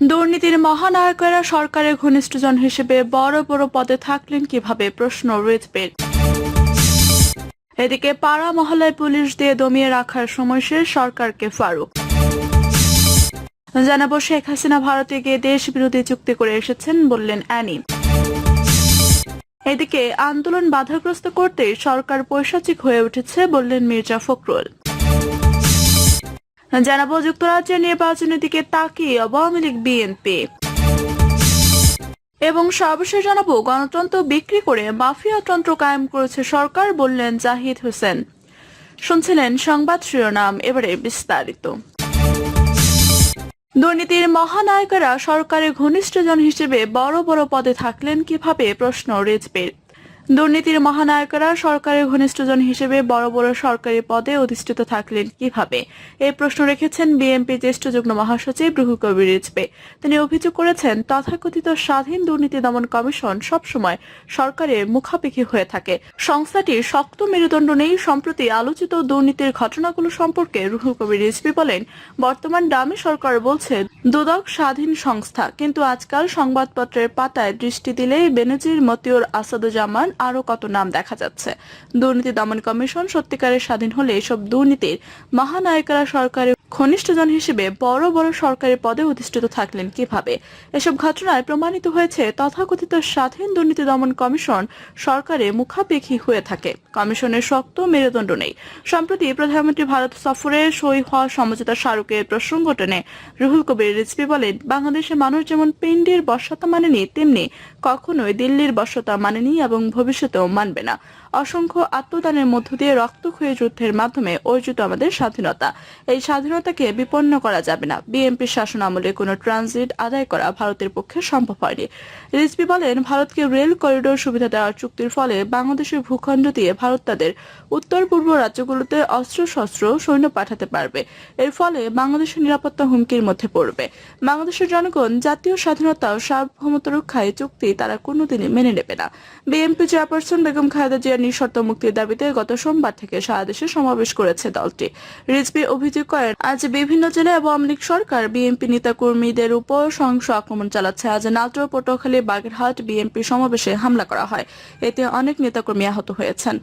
দুর্নীতির মহানায়কেরা সরকারের ঘনিষ্ঠজন হিসেবে বড় বড় পদে থাকলেন কীভাবে? প্রশ্ন রিজবের এদিকে পাড়া মহল্লায় পুলিশ দিয়ে দমিয়ে রাখার সময় শেষ সরকারকে ফারুক। জানাব শেখ হাসিনা ভারতে গিয়ে দেশ বিরোধী চুক্তি করে এসেছেন বললেন অ্যানি। এদিকে আন্দোলন বাধাগ্রস্ত করতে সরকার পৈশাচিক হয়ে উঠেছে বললেন মির্জা ফখরুল। জানাব যুক্তরাজ্যের নির্বাচনের দিকে তাকিয়ে আওয়ামী লীগ, বিএনপি। এবং সর্বশেষ জানাব, গণতন্ত্র বিক্রি করে মাফিয়াতন্ত্র কায়েম করেছে সরকার বললেন জাহিদ হোসেন। শুনছিলেন সংবাদ শিরোনাম, এবারে বিস্তারিত। দুর্নীতির মহানায়কেরা সরকারের ঘনিষ্ঠজন হিসেবে বড় বড় পদে থাকলেন কীভাবে? প্রশ্ন রিজবের দুর্নীতির মহানায়কেরা সরকারের ঘনিষ্ঠজন হিসেবে বড় বড় সরকারি পদে অধিষ্ঠিত থাকলেন কীভাবে? এই প্রশ্ন রেখেছেন বিএনপি জ্যেষ্ঠ যুগ্ম মহাসচিব রুহুল কবির রিজবে তিনি অভিযোগ করেছেন, তথাকথিত স্বাধীন দুর্নীতি দমন কমিশন সবসময় সরকারের মুখাপেক্ষি হয়ে থাকে। সংস্থাটির শক্ত মেরুদণ্ড নেই, সম্প্রতি আলোচিত দুর্নীতির ঘটনাগুলো সম্পর্কে রুহুল কবির রিজভি বলেন, বর্তমান ডামি সরকার বলছে, দুদক স্বাধীন সংস্থা, কিন্তু আজকাল সংবাদপত্রের পাতায় দৃষ্টি দিলেই বেনজির মতিউর আসাদুজ্জামান আরও কত নাম দেখা যাচ্ছে। দুর্নীতি দমন কমিশন সত্যিকারের স্বাধীন হলে এসব দুর্নীতির মহানায়িকারা সরকারের ঘনিষ্ঠজন হিসেবে বড় বড় সরকারি পদে অধিষ্ঠিত থাকলেন কীভাবে? এসব ঘটনায় প্রমাণিত হয়েছে, তথাকথিত স্বাধীন দুর্নীতি দমন কমিশন সরকারে মুখাপেক্ষী হয়ে থাকে। কমিশনের শক্ত মেরুদণ্ড নেই। সম্প্রতি প্রধানমন্ত্রী ভারত সফরে সই হওয়া সমঝোতা স্মারকের প্রসঙ্গ টেনে রুহুল কবির রিজভি বলেন বাংলাদেশের মানুষ যেমন পিন্ডির বর্ষতা মানেনি, তেমনি কখনোই দিল্লির বর্ষতা মানেনি এবং ভবিষ্যতেও মানবে না। অসংখ্য আত্মদানের মধ্য দিয়ে রক্তক্ষয়ী যুদ্ধের মাধ্যমে অর্জিত আমাদের স্বাধীনতা। এই স্বাধীনতাকে বিপন্ন করা যাবে না। বিএনপির শাসন আমলে কোনো ট্রানজিট আদায় করা ভারতের পক্ষে সম্ভব হয়নি। রিজভি বলেন, ভারতকে রেল করিডোর সুবিধা দেওয়ার চুক্তির ফলে বাংলাদেশের ভূখণ্ড দিয়ে ভারত তাদের উত্তর পূর্ব রাজ্যগুলোতে অস্ত্র শস্ত্র সৈন্য পাঠাতে পারবে। এর ফলে বাংলাদেশের নিরাপত্তা হুমকির মধ্যে পড়বে। বাংলাদেশের জনগণ জাতীয় স্বাধীনতা ও সার্বভৌমত্ব রক্ষায় চুক্তি তারা কোনোদিনই মেনে নেবে না। বিএনপি চেয়ারপারসন বেগম খালেদা জিয়ার নিঃশর্ত মুক্তির দাবিতে গত সোমবার থেকে সারা দেশে সমাবেশ করেছে দলটি। রিজভি অভিযোগ করেন, আজ বিভিন্ন জেলায় আওয়ামী লীগ সরকার বিএনপি নেতাকর্মীদের উপর সহিংস আক্রমণ চালাচ্ছে। আজ নাটোর পটুয়াখালী বাগেরহাট বিএনপি সমাবেশে হামলা করা হয়। এতে অনেক নেতাকর্মী আহত হয়েছেন।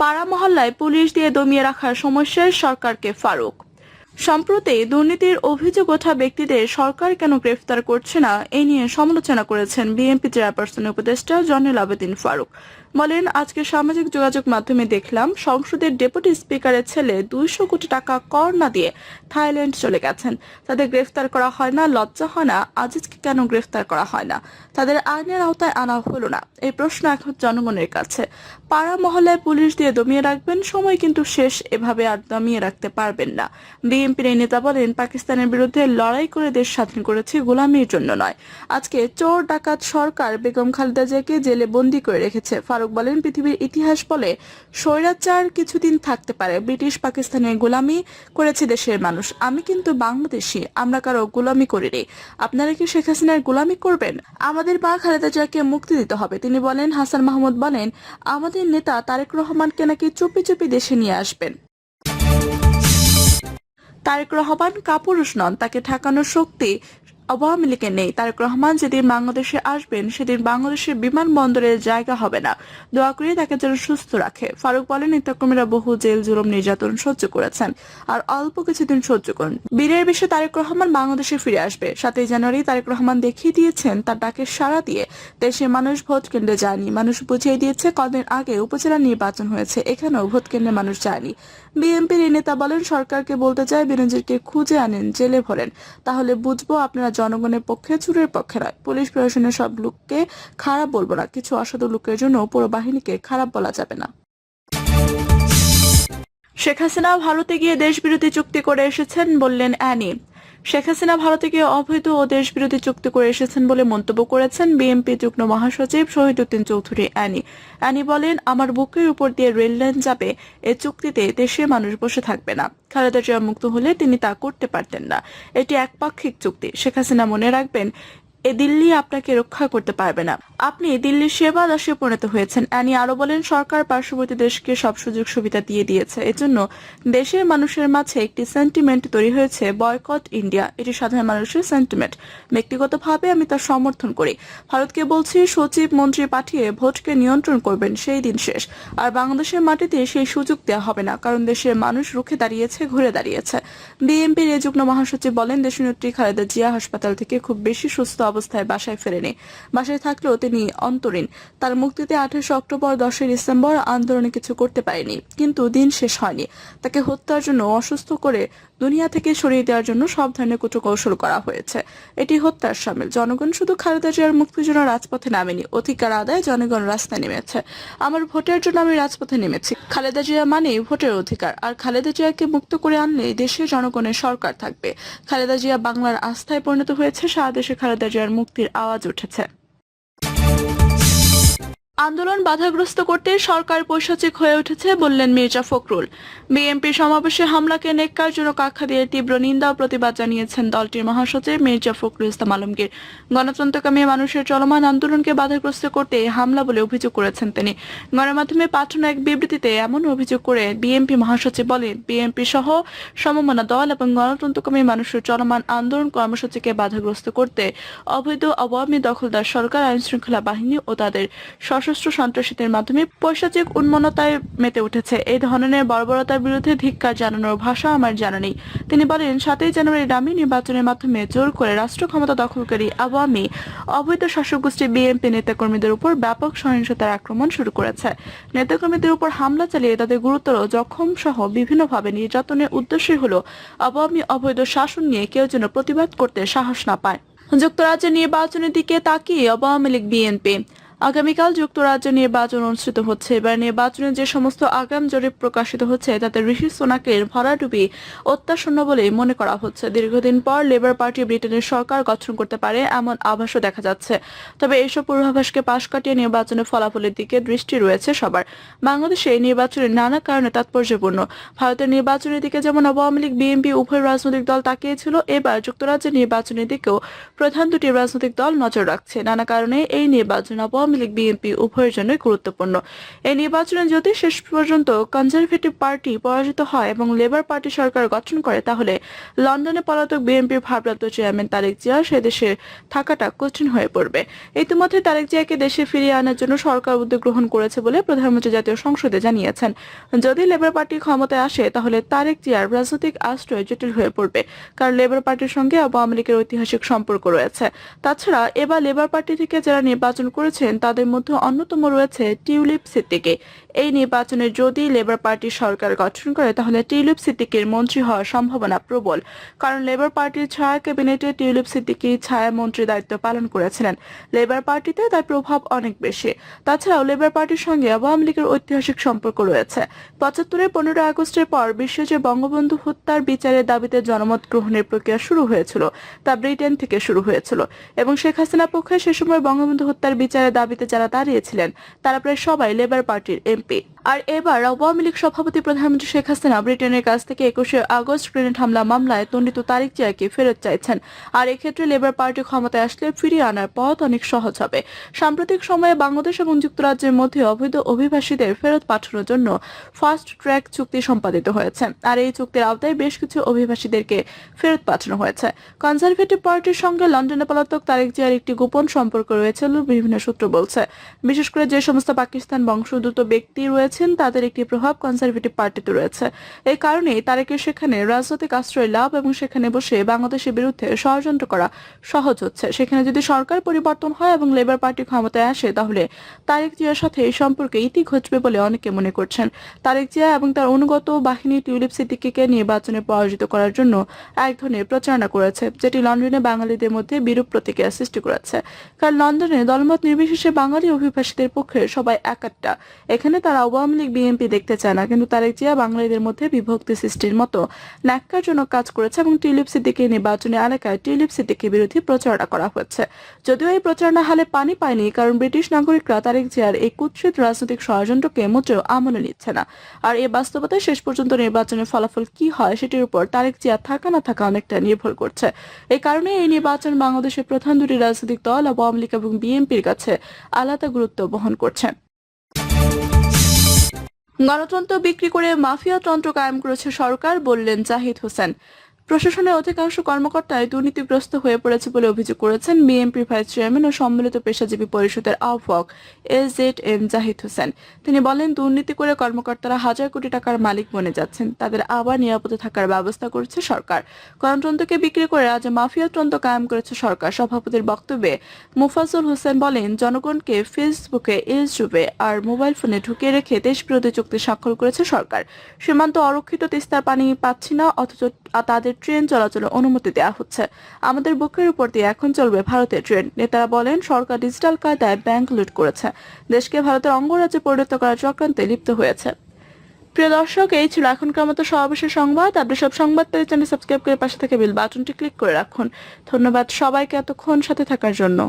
পাড়া মহল্লায় পুলিশ দিয়ে দমিয়ে রাখার সমস্যায় সরকারকে ফারুক। সম্প্রতি দুর্নীতির অভিযোগ ওঠা ব্যক্তিদের সরকার কেন গ্রেফতার করছে না, এ নিয়ে সমালোচনা করেছেন বিএনপি চেয়ারপারসন উপদেষ্টা জয়নুল আবেদিন ফারুক। বলেন আজকে সামাজিক যোগাযোগ মাধ্যমে দেখলাম, সংসদের ডেপুটি স্পিকারের ছেলে দুইশো কোটি টাকা কর না দিয়ে থাইল্যান্ড চলে গেছেন। তাদের গ্রেফতার করা হয় না, লজ্জা হয় না, আজিজকে কেন গ্রেফতার করা হয় না? তাদের আইনের আওতায় আনা হলো না, এই প্রশ্ন এখন জনগণের কাছে। পাড়া মহল্লায় পুলিশ দিয়ে দমিয়ে রাখবেন, সময় কিন্তু শেষ, এভাবে আর দমিয়ে রাখতে পারবেন না। বিএনপির এই নেতা বলেন, পাকিস্তানের বিরুদ্ধে লড়াই করে দেশ স্বাধীন করেছে, গোলামির জন্য নয়। আজকে চোর ডাকাত সরকার বেগম খালেদা জিয়াকে জেলে বন্দি করে রেখেছে ফারুক বলেন, পৃথিবীর ইতিহাস বলে স্বৈরাচার কিছুদিন থাকতে পারে। ব্রিটিশ পাকিস্তানের গোলামি করেছে দেশের মানুষ। আমি কিন্তু বাংলাদেশি, আমরা কারও গোলামি করিনি। আপনারা কি শেখ হাসিনার গোলামি করবেন? আমাদের মা খালেদা জিয়াকে মুক্তি দিতে হবে। তিনি বলেন, হাসান মাহমুদ বলেন, আমাদের নেতা তারেক রহমানকে নাকি চুপি চুপি দেশে নিয়ে আসবেন। তারেক রহমান কাপুরুষ নন, তাকে ঠেকানোর শক্তি আওয়ামী লীগের নেই। তারেক রহমান যেদিন বাংলাদেশে আসবেন, সেদিন বাংলাদেশের বিমানবন্দরের জায়গা হবে না। দোয়া করে তাকে যেন সুস্থ রাখে। ফারুক বলেন, নেতাকর্মীরা বহু জেল, জুলুম, নির্যাতন সহ্য করেছেন। আর অল্প কিছুদিন সহ্য করুন। বীরের বিশ্বে তারেক রহমান বাংলাদেশে ফিরে আসবে। সাতই জানুয়ারি তারেক রহমান দেখিয়ে দিয়েছেন, তার ডাকে সাড়া দিয়ে দেশের মানুষ ভোট কেন্দ্রে যায়নি। মানুষ বুঝিয়ে দিয়েছে, কদিন আগে উপজেলা নির্বাচন হয়েছে। এখানেও ভোট কেন্দ্রে মানুষ যায়নি। বিএনপির এই নেতা বলেন, সরকারকে বলতে চায় বেনজিরকে খুঁজে আনেন, জেলে ভরেন। তাহলে বুঝব আপনারা জনগণের পক্ষে, চুরের পক্ষে নয়। পুলিশ প্রশাসনের সব লোককে খারাপ বলব না। কিছু অসাধু লোকের জন্য পুরো বাহিনীকে খারাপ বলা যাবে না। শেখ হাসিনা ভারতে গিয়ে দেশবিরোধী চুক্তি করে এসেছেন বললেন অ্যানি। শেখ হাসিনা ভারতকে অবৈধ ও দেশ বিরোধী চুক্তি করে এসেছেন বলে মন্তব্য করেছেন বিএনপি যুগ্ম মহাসচিব শহীদুদ্দিন চৌধুরী অ্যানি। অ্যানি বলেন, আমার বুকের উপর দিয়ে রেল লাইন যাবে, এ চুক্তিতে দেশের মানুষ বসে থাকবে না। খালেদা জিয়া মুক্ত হলে তিনি তা করতে পারতেন না। এটি একপাক্ষিক চুক্তি। শেখ হাসিনা মনে রাখবেন এ দিল্লি আপনাকে রক্ষা করতে পারবে না। আপনি দিল্লির সেবা দাসে পরিণত হয়েছেন। অ্যানি আরও বলেন, সরকার পার্শ্ববর্তী দেশকে সব সুযোগ সুবিধা দিয়ে দিয়েছে। এজন্য দেশের মানুষের মাঝে একটি সেন্টিমেন্ট তৈরি হয়েছে বয়কট ইন্ডিয়া এটি সাধারণ মানুষের সেন্টিমেন্ট ব্যক্তিগতভাবে আমি তার সমর্থন করি। ভারতকে বলছি, সচিব, মন্ত্রী পাঠিয়ে ভোটকে নিয়ন্ত্রণ করবেন, সেই দিন শেষ। আর বাংলাদেশের মাটিতে সেই সুযোগ দেওয়া হবে না, কারণ দেশের মানুষ রুখে দাঁড়িয়েছে, ঘুরে দাঁড়িয়েছে। বিএনপির এই যুগ্ম মহাসচিব বলেন, দেশনেত্রী খালেদা জিয়া হাসপাতাল থেকে খুব বেশি সুস্থ অবস্থায় বাসায় ফেরেনি। বাসায় থাকলেও তিনি অন্তরীণ। তার মুক্তিতে আঠাশে অক্টোবর, দশই ডিসেম্বর আন্দোলনে কিছু করতে পারেনি, কিন্তু দিন শেষ হয়নি। তাকে হত্যার জন্য অসুস্থ করে দুনিয়া থেকে সরিয়ে দেওয়ার জন্য সব ধরনের কুটকৌশল করা হয়েছে। এটি হত্যার সামিল। জনগণ শুধু খালেদা জিয়ার মুক্তির জন্য রাজপথে নামেনি। অধিকার আদায় জনগণ রাস্তায় নেমেছে। আমার ভোটের জন্য আমি রাজপথে নেমেছি। খালেদা জিয়া মানে ভোটের অধিকার। আর খালেদা জিয়াকে মুক্ত করে আনলে দেশে জনগণের সরকার থাকবে। খালেদা জিয়া বাংলার আস্থায় পরিণত হয়েছে। সারা দেশে খালেদা জিয়ার মুক্তির আওয়াজ উঠেছে। আন্দোলন বাধাগ্রস্ত করতে সরকার পৈশাচিক হয়ে উঠেছে বললেন মির্জা ফখরুল। বিএনপি সমাবেশে হামলাকে নেককারজনক আখ্যা দিয়ে তীব্র নিন্দা ও প্রতিবাদ জানিয়েছেন দলটির মহাসচিব মির্জা ফখরুল ইসলাম আলমগীর। গণতন্ত্রকামী মানুষের চলমান আন্দোলনকে বাধাগ্রস্ত করতে হামলা বলে অভিযোগ করেছেন তিনি। গণমাধ্যমে পাঠানো এক বিবৃতিতে এমন অভিযোগ করে বিএনপি মহাসচিব বলেন, বিএনপি সহ সমমনা দল এবং গণতন্ত্রকামী মানুষের চলমান আন্দোলন কর্মসূচিকে বাধাগ্রস্ত করতে অবৈধ আওয়ামী দখলদার সরকার আইন শৃঙ্খলা বাহিনী ও তাদের সশস্ত্র সন্ত্রাসীদের মাধ্যমে পৈশাচিক উন্মনতায় মেতে উঠেছে, এই ধরনের বর্বরতার বিরুদ্ধে ধিক্কার জানানোর ভাষা আমার জানা নেই। তিনি বলেন, সাতই জানুয়ারি ডামি নির্বাচনের মাধ্যমে জোর করে রাষ্ট্র ক্ষমতা দখলকারী আওয়ামী অবৈধ শাসক গোষ্ঠী বিএনপি নেতাকর্মীদের উপর ব্যাপক সহিংসতার আক্রমণ শুরু করেছে। নেতাকর্মীদের উপর হামলা চালিয়ে তাদের গুরুতর জখম সহ বিভিন্নভাবে নির্যাতনের উদ্দেশ্যই হল আওয়ামী অবৈধ শাসন নিয়ে কেউ যেন প্রতিবাদ করতে সাহস না পায়। যুক্তরাজ্যের নির্বাচনের দিকে তাকিয়ে আওয়ামী লীগ বিএনপি আগামীকাল যুক্তরাজ্যে নির্বাচন অনুষ্ঠিত হচ্ছে। এবার নির্বাচনে যে সমস্ত আগাম জরিপ প্রকাশিত হচ্ছে, তাতে ঋষি সোনাকের ভরাডুবি অত্যাশূন্য বলে মনে করা হচ্ছে। দীর্ঘদিন পর লেবার পার্টি ব্রিটেনের সরকার গঠন করতে পারে এমন আভাসও দেখা যাচ্ছে। তবে এইসব পূর্বাভাসকে পাশ কাটিয়ে নির্বাচনের ফলাফলের দিকে দৃষ্টি রয়েছে সবার। বাংলাদেশে এই নির্বাচনের নানা কারণে তাৎপর্যপূর্ণ। ভারতের নির্বাচনের দিকে যেমন আওয়ামী লীগ, বিএনপি, উভয় রাজনৈতিক দল তাকিয়েছিল, এবার যুক্তরাজ্যের নির্বাচনের দিকেও প্রধান দুটি রাজনৈতিক দল নজর রাখছে। নানা কারণে এই নির্বাচন আওয়ামী লীগ, বিএনপি উভয়ের জন্যই গুরুত্বপূর্ণ। এই নির্বাচনে যদি শেষ পর্যন্ত কনজারভেটিভ পার্টি পরাজিত হয় এবং লেবার পার্টি সরকার গঠন করে, তাহলে লন্ডনে পলাতক বিএনপির ভারপ্রাপ্ত চেয়ারম্যান তারেক জিয়া সে দেশে থাকাটা কঠিন হয়ে পড়বে। ইতিমধ্যে তারেক জিয়াকে দেশে ফিরিয়ে আনার জন্য সরকার উদ্যোগ গ্রহণ করেছে বলে প্রধানমন্ত্রী জাতীয় সংসদে জানিয়েছেন। যদি লেবার পার্টি ক্ষমতায় আসে, তাহলে তারেক জিয়ার রাজনৈতিক আশ্রয় জটিল হয়ে পড়বে, কারণ লেবার পার্টির সঙ্গে আওয়ামী লীগের ঐতিহাসিক সম্পর্ক রয়েছে। তাছাড়া এবার লেবার পার্টি থেকে যারা নির্বাচন করেছেন তাদের মধ্যে অন্যতম রয়েছে টিউলিপ সিদ্দিকি। এই নির্বাচনে যদি লেবার পার্টি সরকার গঠন করে, তাহলে টিউলিপ সিদ্দিকির মন্ত্রী হওয়ার সম্ভাবনা প্রবল। কারণ লেবার পার্টির ছায়া ক্যাবিনেটে টিউলিপ সিদ্দিকি ছায়া মন্ত্রী দায়িত্ব পালন করেছিলেন। লেবার পার্টিতে তার প্রভাব অনেক বেশি। তাছাড়াও লেবার পার্টির সঙ্গে আওয়ামী লীগের ঐতিহাসিক সম্পর্ক রয়েছে। পঁচাত্তরের পনেরো আগস্টের পর বিশ্বে যে বঙ্গবন্ধু হত্যার বিচারের দাবিতে জনমত গ্রহণের প্রক্রিয়া শুরু হয়েছিল, তা ব্রিটেন থেকে শুরু হয়েছিল। এবং শেখ হাসিনা পক্ষে সে সময় বঙ্গবন্ধু হত্যার বিচারের দাবিতে যারা দাঁড়িয়েছিলেন তারা প্রায় সবাই লেবার পার্টির এমপি আর এবার আওয়ামী লীগ সভাপতি প্রধানমন্ত্রী শেখ হাসিনা ব্রিটেনের কাছ থেকে একুশে আগস্ট গ্রেনেড হামলা মামলায় দণ্ডিত তারিক জিয়াকে ফেরত চাইছেন। আর এক্ষেত্রে লেবার পার্টি ক্ষমতায় আসলে ফিরিয়ে আনার পথ অনেক সহজ হবে। সাম্প্রতিক সময়ে বাংলাদেশ এবং যুক্তরাজ্যের মধ্যে অবৈধ অভিবাসীদের ফেরত পাঠানোর জন্য ফাস্ট ট্র্যাক চুক্তি সম্পাদিত হয়েছে। আর এই চুক্তির আওতায় বেশ কিছু অভিবাসীদেরকে ফেরত পাঠানো হয়েছে। কনজারভেটিভ পার্টির সঙ্গে লন্ডনে পলাতক তারেক জিয়ার একটি গোপন সম্পর্ক রয়েছে বিভিন্ন সূত্র বলছে। বিশেষ করে যে সমস্ত পাকিস্তান বংশোদ্ভূত ব্যক্তি রয়েছেন তাদের একটি প্রভাব কনজারভেটিভ পার্টিতে রয়েছে। এই কারণেই তারেকের সেখানে রাজনৈতিক আশ্রয় লাভ এবং সেখানে বসে বাংলাদেশের বিরুদ্ধে ষড়যন্ত্র করা সহজ হচ্ছে। সেখানে যদি সরকার পরিবর্তন হয় এবং লেবার পার্টি ক্ষমতায় আসে, তাহলে তারেক জিয়ার সাথে এই সম্পর্কে ইতি ঘটবে বলে অনেকে মনে করছেন। তারেক জিয়া এবং তার অনুগত বাহিনী টিউলিপ সিদ্দিকিকে নির্বাচনে পরাজিত করার জন্য এক ধরনের প্রচারণা করেছে, যেটি লন্ডনে বাঙালিদের মধ্যে বিরূপ প্রতিক্রিয়া সৃষ্টি করেছে। কারণ লন্ডনে দলমত নির্বিশেষে বাঙালি অভিবাসীদের পক্ষে সবাই একাট্টা এখানে তারা আওয়ামী আওয়ামী লীগ বিএনপি দেখতে চায় না, কিন্তু তারেক জিয়া বাঙালিদের মধ্যে বিভক্তি সৃষ্টির মতো ন্যাক্কারজনক কাজ করেছে এবং টিউলিপ সিদ্দিকে নির্বাচনী এলাকায় টিউলিপ সিদ্দিকের বিরোধী প্রচারণা করা হচ্ছে যদিও এই প্রচারণা হালে পানি পায়নি, কারণ ব্রিটিশ নাগরিকরা তারেক জিয়ার এই কুৎসিত রাজনৈতিক ষড়যন্ত্রকে মোটেও আমলে নিচ্ছে না। আর এই বাস্তবতায় শেষ পর্যন্ত নির্বাচনের ফলাফল কি হয় সেটির উপর তারেক জিয়া থাকা না থাকা অনেকটা নির্ভর করছে। এই কারণে এই নির্বাচন বাংলাদেশের প্রধান দুটি রাজনৈতিক দল আওয়ামী লীগ এবং বিএনপির কাছে আলাদা গুরুত্ব বহন করছে। গণতন্ত্র বিক্রি করে মাফিয়া তন্ত্র কায়েম করেছে সরকার বললেন জাহিদ হোসেন। প্রশাসনের অধিকাংশ কর্মকর্তাই দুর্নীতিগ্রস্ত হয়ে পড়েছে বলে অভিযোগ করেছেন বিএনপির ভাইস চেয়ারম্যান ও সম্মিলিত পেশাজীবী পরিষদের আহ্বক S Z M Zahid Hossain. তিনি বলেন, দুর্নীতি করে কর্মকর্তারা হাজার কোটি টাকার মালিক বনে যাচ্ছেন, তাদের আবার নিরাপদে থাকার ব্যবস্থা করছে সরকার। গণতন্ত্রকে বিক্রি করে আজ মাফিয়া তন্ত্র কায়েম করেছে সরকার। সভাপতির বক্তব্যে মুফাজুল হোসেন বলেন, জনগণকে ফেসবুকে ইউটিউবে আর মোবাইল ফোনে ঢুকিয়ে রেখে দেশবিরোধী চুক্তি স্বাক্ষর করেছে সরকার। সীমান্ত অরক্ষিত তিস্তার পানি পাচ্ছি না, অথচ তাদের ট্রেন চলাচলের অনুমতি দেওয়া হচ্ছে। আমাদের বুকের উপর দিয়ে এখন চলবে ভারতের ট্রেন। নেতারা বলেন, সরকার ডিজিটাল কায়দায় ব্যাংক লুট করেছে। দেশকে ভারতের অঙ্গরাজ্যে পরিণত করার চক্রান্তে লিপ্ত হয়েছে। প্রিয় দর্শক, এই ছিল এখনকার মতো সর্বশেষ সংবাদ। আপনি সব সংবাদ পেয়ে চ্যানেল সাবস্ক্রাইব করে পাশে থেকে বেল বাটনটি ক্লিক করে রাখুন। ধন্যবাদ সবাইকে এতক্ষণ সাথে থাকার জন্য।